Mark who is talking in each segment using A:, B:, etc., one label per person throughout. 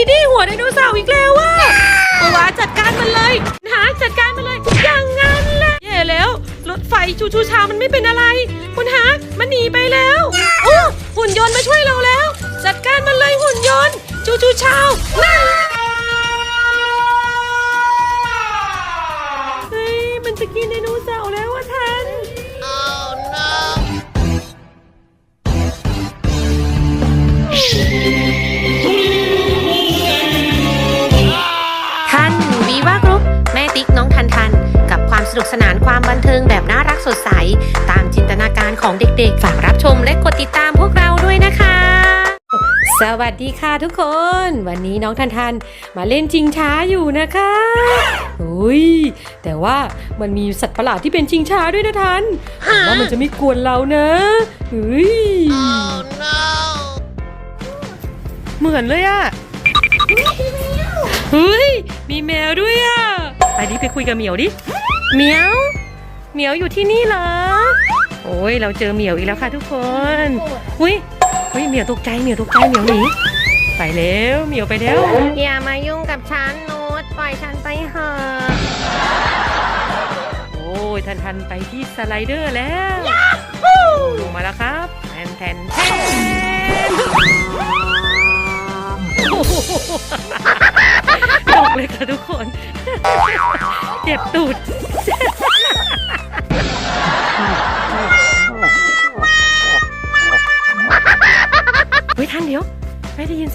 A: ปีดี้หัวไดโนเสาร์อีกแล้วอะโกวาจัดการมันเลยหาจัดการมันเลย อย่างงั้นแหละแย่แล้ว รถไฟชูชูชามันไม่เป็นอะไร คุณฮะมันหนีไปแล้วโอ้หุ่นยนต์มาช่วยเราแล้ว จัดการมันเลยหุ่นยนต์ ชูชูชาวนั่น
B: ของเด็กๆ ฝากรับชมและกดติดตามพวกเราด้วยนะคะ
A: สวัสดีค่ะทุกคน วันนี้น้องทันทันมาเล่นจิงช้าอยู่นะคะอุ้ยแต่ว่ามันมีสัตว์ประหลาดที่เป็นจิงช้าด้วยนะทันว่ามันจะไม่กวนเรานะเฮ้ยเหมือนเลยอะเฮ้ยมีแมวด้วยอะไปดิไปคุยกับเหมียวดิเหมียวเหมียวอยู่ที่นี่เหรอ โอ้ยเราเจอเหมียวอีกแล้วค่ะทุกคน อุ้ยเฮ้ยเหมียวตกใจเหมียวตกใจเหมียวหนีไปแล้วเหมียวไปแล้ว
B: อย่ามายุ่งกับฉันโน้ตปล่อยฉันไปเถอะ
A: โอ้ยทันทันไปที่สไลเดอร์แล้วลงมาแล้วครับแทนแทนแทนโอ้โหตกเลยค่ะทุกคน เจ็บตูด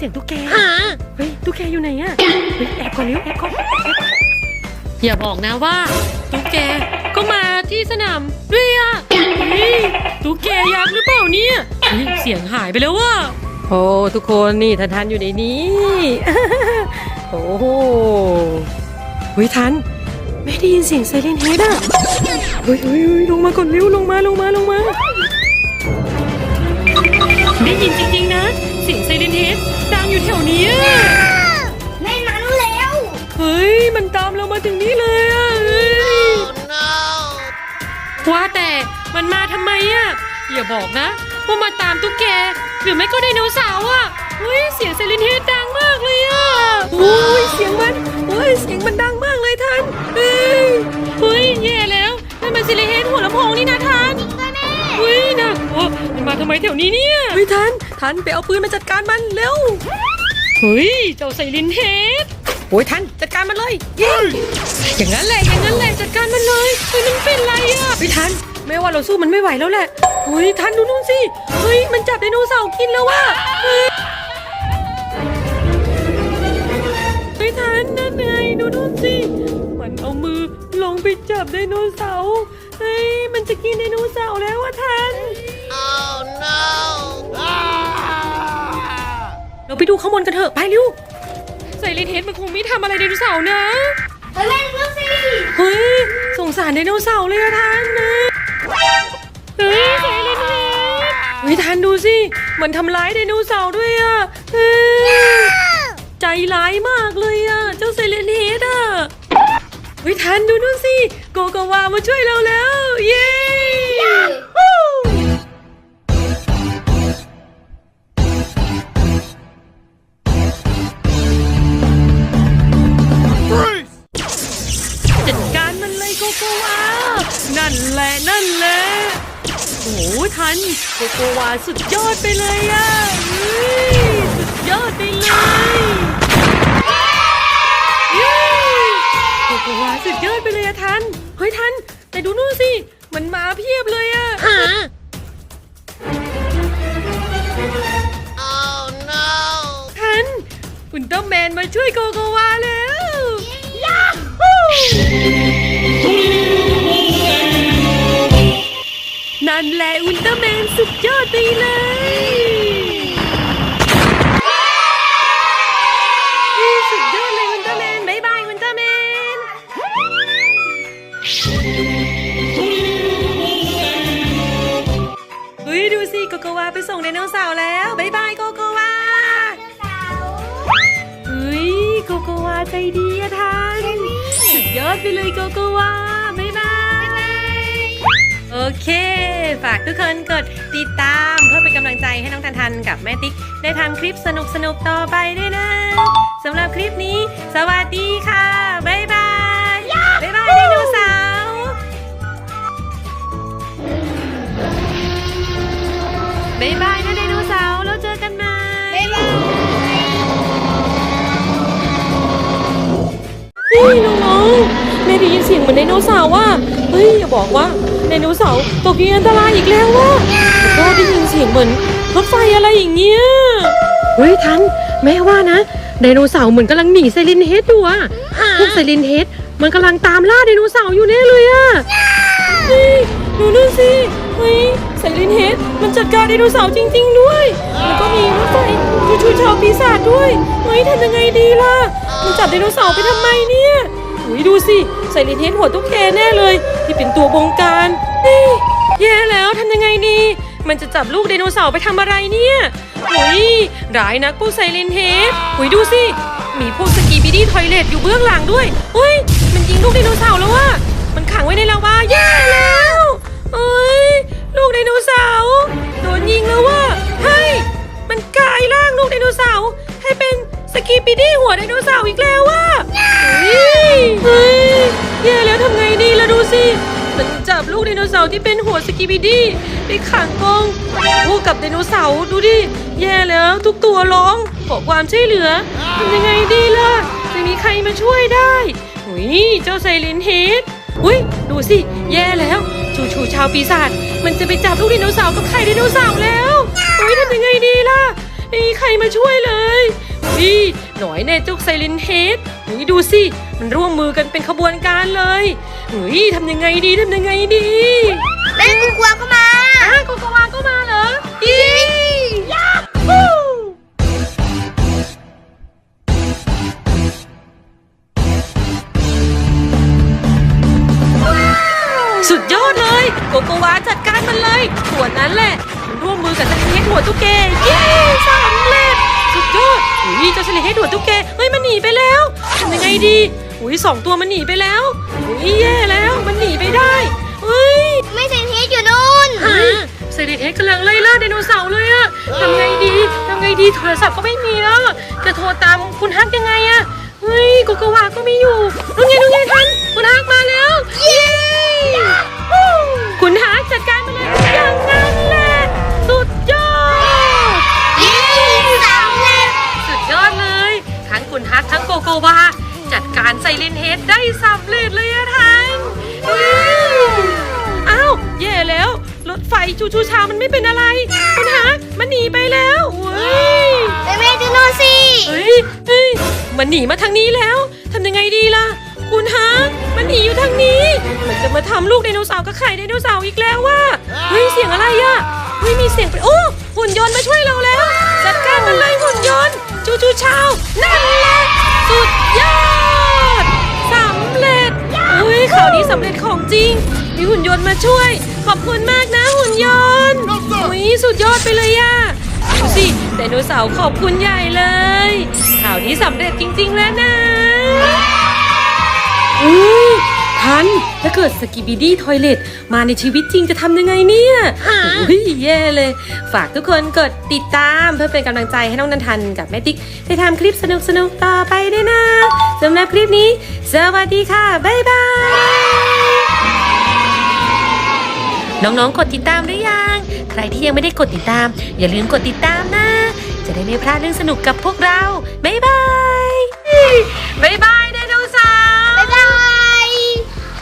A: สียงตุ๊กแกเฮ้ยตุ๊กแกอยู่ไหนอะเฮ้ยแอบก่อนเร็วแอบก่อนแอบอย่าบอกนะว่าตุ๊กแกก็มาที่สนามด้วยอะเฮ้ยตุ๊กแกยักษ์หรือเปล่าเนี่ยเฮ้ยเสียงหายไปแล้วว่ะโอ้ทุกคนนี่ทันทันอยู่ในนี้โอ้โหเฮ้ยทันไม่ได้ยินเสียงไซเรนเฮดอะเฮ้ยเฮ้ยเฮ้ยลงมาก่อนเร็วลงมาลงมาลงมาได้ยินจริงๆนะ เสียง งอยู่แถวนี้อะ
C: ในนั้นแล้ว
A: เฮ้ย มันตามเรามาถึงนี่เลยอะเฮ้ยว่าแต่มันมาทำไมอะอย่าบอกนะว่ามาตามตุ๊กแก หรือไม่ก็ไดโนเสาร์อะเฮ้ย เสียงไซเรนเฮดดังมากเลยอะโอ้ยเสียงมันเฮ้ยเสียงมันดังมากเลยท่านเฮ้ยเฮ้ยแย่แล้วนั่นมันไซเรนเฮดหัวลำโพงนี่นะท่านเฮ้ยนะโอ้มันมาทำไมแถวนี้เนี่ยเฮ้ยทันทันไปเอาปืนมาจัดการมันเร็วเฮ้ย เจ้าไซรินเฮดโอ้ยทันจัดการมันเลยยิงอย่างนั้นแหละอย่างนั้นแหละจัดการมันเลยเฮ้ยมันเป็นไรอะพี่ทันไม่ว่าเราสู้มันไม่ไหวแล้วแหละเฮ้ยทันดูนู่นสิเฮ้ยมันจับไดโนเสาร์กินแล้วว่ะเฮ้ยเฮ้ยทันนั่นไงดูนู่นสิมันเอามือลงไปจับไดโนเสาร์เฮ้ยมันจะกินไดโนเสาร์แล้วอะทัน เราไปดูข้างบนกันเถอะไปเร็วใส่เลนเฮดมันคงไม่ทำอะไรไดโนเสาร์นะ
C: ไปเล่นแล้วสิ
A: เฮ้ยสงสารไดโนเสาร์เลยอะทันนะเฮ้ยใส่เลนเฮดเฮ้ยทันดูสิมันทำร้ายไดโนเสาร์ด้วยอะเฮ้ยใจร้ายมากเลยอะเจ้าไซเลนเฮดอะเฮ้ยทันดูนู่นสิโกโกวามาช่วยเราแล้ว เย้ โกโกวาสุดยอดไปเลยอะสุดยอดไปเลยเย้โกโกวาสุดยอดไปเลยอะทัน เฮ้ยทัน แต่ดูนู่นสิ มันมาเพียบเลยอะทันอุลตร้าแมนมาช่วยโกโกวาแล้ว ยาฮู นั่นแหละอุลตร้าแมนสุดยอดไปเลยนี่สุดยอดเลยอุลตร้าแมนบายบายอุลตร้าแมน เฮ้ยดูสิโกโกวาไปส่งไดโนเสาร์แล้วบายบายโกโกวาเฮ้ยโกโกวาใจดีอะทันสุดยอดไปเลยโกโกวาบายบายเอ
B: โอเค ฝากทุกคนกดติดตามเพื่อเป็นกำลังใจให้น้องทันทันกับแม่ติ๊ก ได้ทำคลิปสนุกๆต่อไปด้วยนะสำหรับคลิปนี้ สวัสดีค่ะ บ๊ายบาย บ๊ายบายไดโนเสาร์บ๊ายบายนะไดโนเสาร์แล้วเจอกันใหม่
C: บ๊ายบาย
A: เฮ้ยน้องๆแม่ได้ยินเสียงเหมือนไดโนเสาร์ว่ะเฮ้ยอย่าบอกว่า ดโนเสาร์ตกอยู่ในอันตรายอีกแล้วว่ะแล้วก็ได้ยินเสียงเหมือนรถไฟอะไรอย่างเงี้ย
B: เฮ้ยทันแม่ว่านะไดโนเสาร์เหมือนกำลังหนีไซลินเฮดอยู่อะพวกไซลินเฮดมันกำลังตามล่าไดโนเสาร์อยู่แน่เลยอะ
A: เฮ้ยดูนู่นสิเฮ้ยไซรินเฮดมันจัดการไดโนเสาร์จริง ๆ ด้วย แล้วก็มีรถไฟชูชูชาวปีศาจด้วย เฮ้ยทำยังไงดีล่ะ มันจับไดโนเสาร์ไปทำไมเนี่ย เฮ้ยดูสิไซรินเฮดหัวตุ๊กแกแน่เลย ที่เป็นตัวบงการเฮ้ยแย่แล้วทำยังไงดี มันจะจับลูกไดโนเสาร์ไปทำอะไรเนี่ยเฮ้ยร้ายนักพวกไซรินเฮดเฮ้ยดูสิ มีพวกสกีบิดี้ทอยเลตอยู่เบื้องหลังด้วยเฮ้ยมันยิงลูกไดโนเสาร์แล้วว่ะมันขังไว้ในลาวาแย่แล้วเอ้ยลูกไดโนเสาร์โดนยิงแล้วว่ะเฮ้ยมันกลายร่างลูกไดโนเสาร์ สกีปิดี้หัวไดโนเสาร์อีกแล้วว่ะเฮ้ยแย่แล้วทำไงดีละดูสิ มันจับลูกไดโนเสาร์ที่เป็นหัวสกีบิดี้ไปขังกรงคู่กับไดโนเสาร์ดูดิ แย่แล้วทุกตัวร้องขอความช่วยเหลือทำยังไงดีล่ะจะมีใครมาช่วยได้หุยเจ้าไซเลนเฮดอุ้ยดูสิ แย่แล้วชูชูชาวปีศาจมันจะไปจับลูกไดโนเสาร์กับไข่ไดโนเสาร์แล้วเฮ้ยทำยังไงดีล่ะไม่มีใครมาช่วยเลย อุ้ยหน่อยแน่เจ้าไซเลนเฮดอุ้ยดูสิ มันร่วมมือกันเป็นขบวนการเลยอุ้ยทำยังไงดีทำยังไงดี
C: แม่กูกลัวเข้ามา
A: อะโกโกวาก็มาเหรออียาฮูสุดยอดเลยโกโกวาจัดการมันเลยส่วนนั้นแหละมันร่วมมือกับสลิงเฮดหัวตุ๊กแกเย้สำเร็จ สุดยอดอุ้ยเจ้าสลิงเฮดหัวตุ๊กแกเฮ้ยมันหนีไปแล้วทำยังไงดีอุ้ยสองตัวมันหนีไปแล้วอุ้ยแย่แล้วมันหนีไปได้เฮ้ย
C: ไม่เซนเทสอยู่นู่น
A: ฮะไซเรนเฮดกำลังไล่ล่าไดโนเสาร์เลยอะทำไงดีทำไงดีโทรศัพท์ก็ไม่มีแล้วจะโทรตามคุณฮักยังไงอะเฮ้ยโกโกวาก็ไม่อยู่นู่นไงนู่นไงทันคุณฮักมาแล้ว กทั้งโกโกวาจัดการไซเลนเฮดได้สำเร็จเลยอะทันอ้าวแย่แล้ว รถไฟชูชูชามันไม่เป็นอะไรคุณฮักมันหนีไปแล้วเว้ย
C: แม่แม่ดูนู่นสิ
A: เฮ้ยเฮ้ยมันหนีมาทางนี้แล้วทำยังไงดีล่ะ คุณฮักมันหนีอยู่ทางนี้ มันจะมาทำลูกไดโนเสาร์กับไข่ไดโนเสาร์อีกแล้วว่ะเฮ้ยเสียงอะไรอะเฮ้ยมีเสียงไปโอ้หุ่นยนต์มาช่วยเราแล้ว จัดการมันเลยหุ่นยนต์จูจูชา นยนต์มาช่วย ขอบคุณมากนะหุ่นยนต์อุ้ยสุดยอดไปเลยอะดูสิไดโนเสาร์ขอบคุณใหญ่เลยข่าวนี้สำเร็จจริง ๆ แล้วนะอุ้ยทันถ้าเกิดสกิบิดี้ทอยเลตมาในชีวิตจริงจะทำยังไงเนี่ยอุ้ยแย่เลย ฝากทุกคนกดติดตามเพื่อเป็นกำลังใจให้น้องนันทันกับแม่ติ๊กได้ทำคลิปสนุกๆต่อไปด้วยนะสำหรับคลิปนี้ สวัสดีค่ะ บ๊ายบาย น้องๆ กดติดตามหรือยัง ใครที่ยังไม่ได้กดติดตาม อย่าลืมกดติดตามนะ จะได้ไม่พลาดเรื่องสนุกกับพวกเรา บ๊ายบาย บ๊ายบาย